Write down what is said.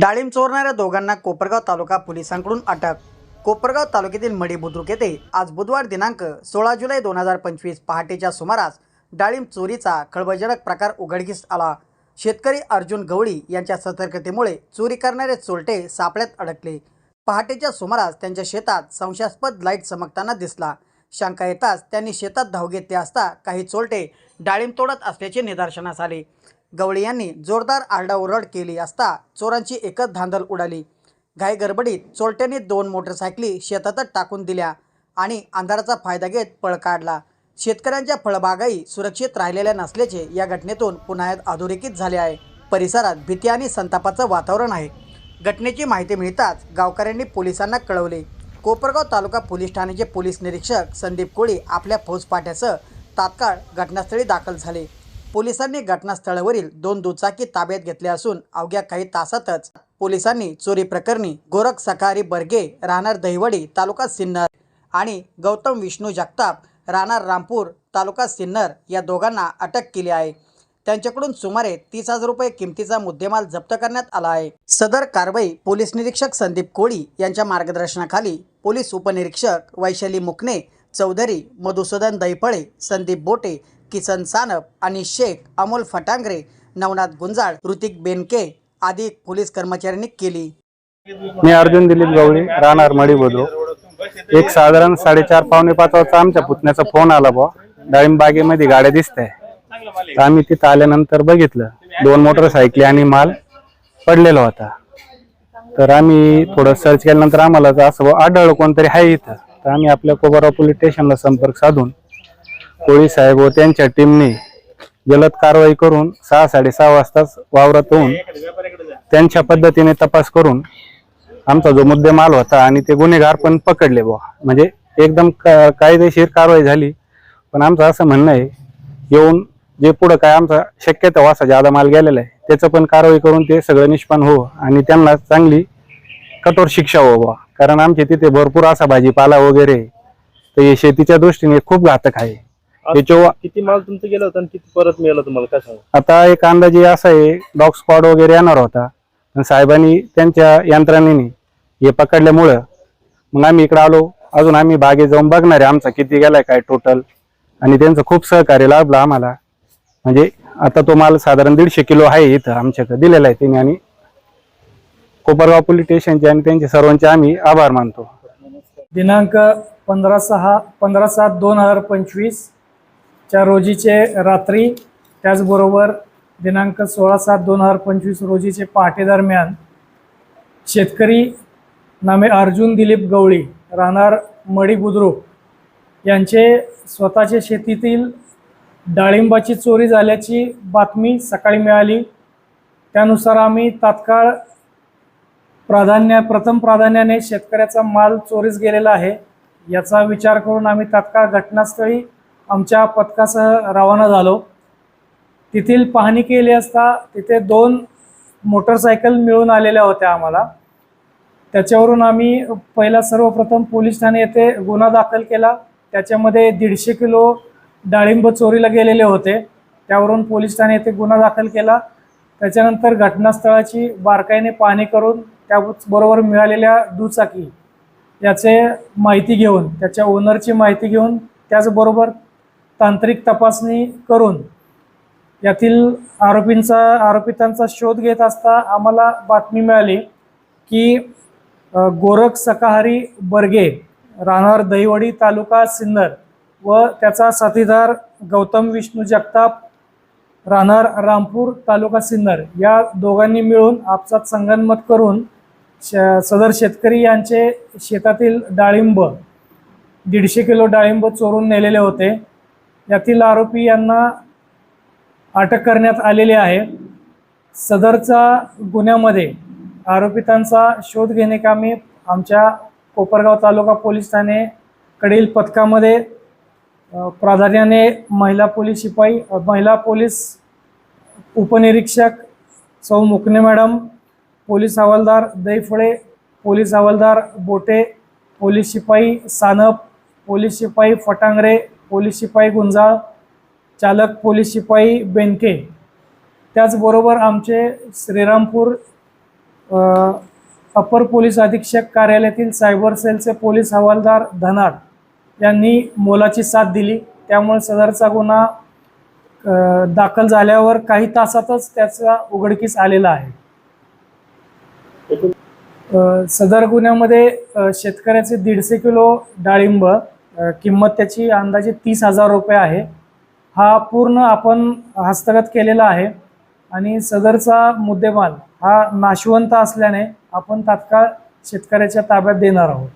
डाळिंब चोरणाऱ्या दोघांना कोपरगाव तालुका पोलिसांकडून अटक. कोपरगाव तालुक्यातील मडी बुद्रुक येथे आज बुधवार दिनांक सोळा जुलै दोन हजार पंचवीस पहाटेच्या सुमारास डाळिंब चोरीचा खळबळजनक प्रकार उघडकीस आला. शेतकरी अर्जुन गवळी यांच्या सतर्कतेमुळे चोरी करणारे चोरटे सापळ्यात अडकले. पहाटेच्या सुमारास त्यांच्या शेतात संशयास्पद लाइट चमकताना दिसला. शंका येताच त्यांनी शेतात धाव घेतली असता काही चोरटे डाळिंब तोडत असल्याचे निदर्शनास आले. गवळे यांनी जोरदार आरडाओरड केली असता चोरांची एकच धांदल उडाली. घाई गडबडीत चोरट्यांनी दोन मोटरसायकली शेतातच टाकून दिल्या आणि अंधाराचा फायदा घेत पळ काढला. शेतकऱ्यांच्या फळबागाही सुरक्षित राहिलेल्या नसल्याचे या घटनेतून पुन्हा अधोरेखित झाले आहे. परिसरात भीती आणि संतापाचं वातावरण आहे. घटनेची माहिती मिळताच गावकऱ्यांनी पोलिसांना कळवले. कोपरगाव तालुका पोलीस ठाण्याचे पोलीस निरीक्षक संदीप कोळी आपल्या फौजपाट्यासह तात्काळ घटनास्थळी दाखल झाले. पोलिसांनी घटनास्थळावरील दोन दुचाकी ताब्यात घेतल्या असून अवघ्या काही तासातच पोलिसांनी चोरी प्रकरणी गोरख सकारी बर्गे राहणार दहिवडी तालुका सिन्नर आणि गौतम विष्णू जगताप राहणार रामपूर तालुका सिन्नर या दोघांना अटक केली आहे. त्यांच्याकडून सुमारे तीस हजार रुपये किमतीचा मुद्देमाल जप्त करण्यात आला आहे. सदर कारवाई पोलीस निरीक्षक संदीप कोळी यांच्या मार्गदर्शनाखाली पोलीस उपनिरीक्षक वैशाली मुकणे चौधरी मधुसूदन दैफळे संदीप बोटे किसन सानप आणि शेख अमोल फटांगरे नवनाथ गुंजाळ ऋतिक बेनके आदी पोलीस कर्मचाऱ्यांनी केली. मी अर्जुन दिलीप गवळी राहणार मडी बुद्रुक. एक साधारण साडेचार पावणे पाच वाजता आमच्या पुतण्याचा फोन आला बुवा. डाळिंब बागेमध्ये गाड्या दिसत आहे तर आम्ही तिथं आल्यानंतर बघितलं. दोन मोटरसायकली आणि माल पडलेला होता. तर आम्ही थोडं सर्च केल्यानंतर आम्हाला असं आढळलं कोणतरी आहे इथं. तर आम्ही आपल्या कोबरा पोलीस स्टेशनला संपर्क साधून कोळी साहेब व त्यांच्या टीमने जलद कारवाई करून सहा साडेसहा वाजताच वावरात होऊन त्यांच्या पद्धतीने तपास करून आमचा जो मुद्देमाल होता आणि ते गुन्हेगार पण पकडले बुवा. म्हणजे एकदम का- कायदेशीर कारवाई झाली. पण आमचं असं म्हणणं आहे येऊन जे पुढं काय आमचा शक्यता वासा जादा माल गेलेला आहे त्याचं पण कारवाई करून ते सगळं निष्पन्न हो आणि त्यांना चांगली कठोर शिक्षा हो बुवा. कारण आमच्या तिथे भरपूर असा भाजीपाला वगैरे तर हे शेतीच्या दृष्टीने खूप घातक आहे. त्याच्या किती माल तुमचं गेलं होतं आणि किती परत मिळालं तुम्हाला? काय सांगा आता एक अंदाजे असा आहे डॉग स्क्वॉड वगैरे येणार होता. पण साहेबांनी त्यांच्या यंत्रणेने हे पकडल्यामुळं मग आम्ही इकडे आलो. अजून आम्ही बागेत जाऊन बघणार आहे आमचा किती गेलाय काय टोटल आणि त्यांचं खूप सहकार्य लाभलं आम्हाला. म्हणजे आता तो माल साधारण दीडशे किलो आहे इथं आमच्याकडे दिलेला आहे त्यांनी आणि कोपरगाव पोलीस स्टेशनचे आणि त्यांचे सर्वांचे आम्ही आभार मानतो. दिनांक पंधरा सहा पंधरा सात दोन हजार पंचवीस च्या रोजीचे रात्री त्याचबरोबर दिनांक सोळा सात दोन हजार पंचवीस रोजीचे पहाटे दरम्यान शेतकरी नामे अर्जुन दिलीप गवळी राहणार मडी बुद्रुक यांचे स्वतःच्या शेतीतील डाळिंबाची चोरी झाल्याची बातमी सकाळी मिळाली. त्यानुसार आम्ही तात्काळ प्राधान्य प्रथम प्राधान्याने शेतकऱ्याचा माल चोरीस गेलेला आहे. याचा विचार करून आम्ही तात्काळ घटनास्थळी आमच्या पथकासह रवाना झालो. तेथील पाहणी केली असता तिथे दोन मोटरसायकल मिळून आलेल्या होत्या आम्हाला. त्याच्यावरून आम्ही पहिला सर्वप्रथम पोलीस ठाणे येथे गुन्हा दाखल केला. त्याच्यामध्ये दीडशे किलो डाळिंब चोरीला गेलेले होते. त्यावरून पोलीस ठाणे येथे गुन्हा दाखल केला. त्याच्यानंतर घटनास्थळाची बारकाईने पाहणी करून त्याबरोबर मिळालेल्या दुचाकी याचे माहिती घेऊन त्याच्या ओनरची माहिती घेऊन त्याचबरोबर तांत्रिक तपासणी करून यातील आरोपींचा आरोपितांचा शोध घेत असता आम्हाला बातमी मिळाली की गोरख सकाहारी बर्गे राहणार दहिवडी तालुका सिन्नर व त्याचा साथीदार गौतम विष्णू जगताप राहणार रामपूर तालुका सिन्नर. या दोघांनी मिळून आपसात संगनमत करून श सदर शेतकरी यांचे शेतातील डाळिंब दीडशे किलो डाळिंब चोरून नेलेले होते. यातील आरोपी यांना अटक करण्यात आलेली आहे. सदरचा गुन्ह्यामध्ये आरोपितांचा शोध घेणे कामी आमच्या कोपरगाव तालुका पोलीस ठाणेकडील पथकामध्ये प्राधान्याने महिला पोलीस शिपाई महिला पोलीस उपनिरीक्षक सौ मुकणे मॅडम पोलीस हवालदार दैफळे पोलीस हवालदार बोटे पोलीस शिपाई सानप पोलीस शिपाई फटांगरे पोलीस शिपाई गुंजाळ चालक पोलीस शिपाई बेनके. त्याचबरोबर आमचे श्रीरामपूर अपर पोलीस अधीक्षक कार्यालयातील सायबर सेलचे पोलीस हवालदार धनाड यांनी मोलाची साथ दिली. त्यामुळे सदरचा गुन्हा दाखल झाल्यावर काही तासातच त्याचा उघडकीस आलेला आहे. सदर गुन्ह्यामध्ये शेतकऱ्याचे दीडशे किलो डाळिंब किंमत त्याची अंदाजे तीस हजार रुपये आहे. हा पूर्ण आपण हस्तगत केलेला आहे आणि सदरचा मुद्देमाल हा नाशवंत असल्याने आपण तात्काळ शेतकऱ्याच्या ताब्यात देणार आहोत.